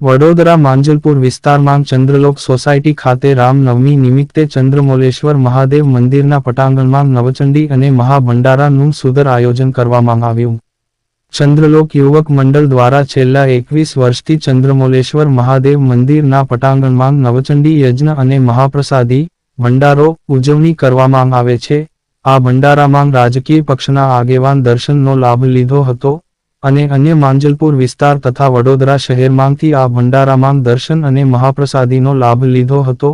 વડોદરા માંજલપુર વિસ્તારમાં ચંદ્રલોક સોસાયટી ખાતે રામનવમી નિમિત્તે ચંદ્રમૌલેશ્વર મહાદેવ મંદિરના પટાંગણમાં નવચંડી અને મહાભંડારાનું સુંદર આયોજન કરવામાં આવ્યું. ચંદ્રલોક યુવક મંડળ દ્વારા છેલ્લા એકવીસ વર્ષથી ચંદ્રમૌલેશ્વર મહાદેવ મંદિરના પટાંગણમાં નવચંડી યજ્ઞ અને મહાપ્રસાદી ભંડારો ઉજવણી કરવામાં આવે છે. આ ભંડારામાં રાજકીય પક્ષના આગેવાન દર્શનનો લાભ લીધો હતો. અને અન્ય માંજલપુર વિસ્તાર તથા વડોદરા શહેરમાંથી આ ભંડારામાં દર્શન અને મહાપ્રસાદીનો લાભ લીધો હતો.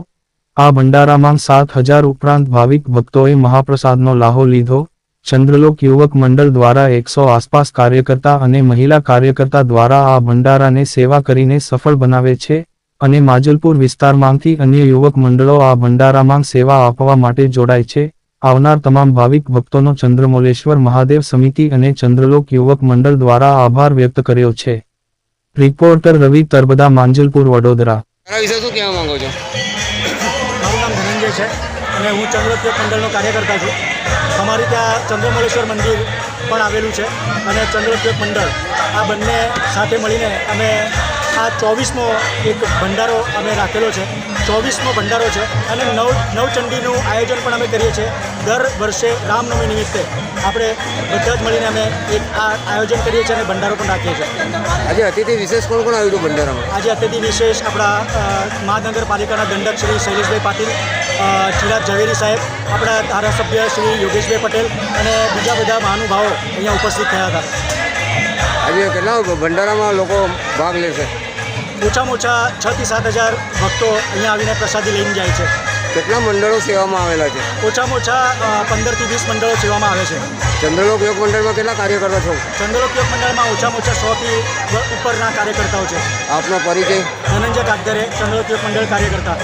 આ ભંડારામાં સાત હજાર ઉપરાંત ભાવિક ભક્તોએ મહાપ્રસાદનો લાહો લીધો. ચંદ્રલોક યુવક મંડળ દ્વારા એકસો આસપાસ કાર્યકર્તા અને મહિલા કાર્યકર્તા દ્વારા આ ભંડારાને સેવા કરીને સફળ બનાવે છે અને માજલપુર વિસ્તારમાંથી અન્ય યુવક મંડળો આ ભંડારામાં સેવા આપવા માટે જોડાય છે. આવનાર તમામ ભાવિક ભક્તોનો ચંદ્રમોલેશ્વર મહાદેવ સમિતિ અને ચંદ્રલોક યુવક મંડળ દ્વારા આભાર વ્યક્ત કર્યો છે. રિપોર્ટર રવિ તરબદા માંજલપુર વડોદરા. વિશે શું કહેવા માંગો છો? મારું નામ ધનંજય છે અને હું ચંદ્રોદ્યોગ મંડળનો કાર્યકર્તા છું. અમારી ત્યાં ચંદ્રમલેશ્વર મંદિર પણ આવેલું છે અને ચંદ્રોદ્યોગ મંડળ આ બંને સાથે મળીને અમે આ ચોવીસમો એક ભંડારો અમે રાખેલો છે. ચોવીસમો ભંડારો છે અને નવ નવચંડીનું આયોજન પણ અમે કરીએ છીએ. દર વર્ષે રામનવમી નિમિત્તે આપણે બધા જ મળીને અમે એક આ આયોજન કરીએ છીએ અને ભંડારો પણ રાખીએ છીએ. આજે અતિથિ વિશેષ કોણ કોણ આવ્યું હતું ભંડારામાં? આજે અતિથિ વિશેષ આપણા મહાનગરપાલિકાના દંડક શ્રી શૈલેષભાઈ પાટીલ ચિરાગ ઝવેરી સાહેબ આપણા ધારાસભ્ય શ્રી યોગેશભાઈ પટેલ અને બીજા બધા મહાનુભાવો અહીંયા ઉપસ્થિત થયા હતા. આજે કેટલા ભંડારામાં લોકો ભાગ લેશે ઓછામાં ઓછા છ થી સાત હજાર ભક્તો અહીંયા આવીને પ્રસાદી લઈને જાય છે. કેટલા મંડળો સેવામાં આવેલા છે? ઓછામાં ઓછા પંદરથી વીસ મંડળો સેવામાં આવે છે. ચંદ્રલોક યોગ મંડળમાં કેટલા કાર્યકર્તા છો? ચંદ્રલોક યોગ મંડળમાં ઓછામાં ઓછા સોથી ઉપરના કાર્યકર્તાઓ છે. આપનો પરિચય? ધનંજય કાગદરે ચંદ્રલોક યોગ મંડળ કાર્યકર્તા.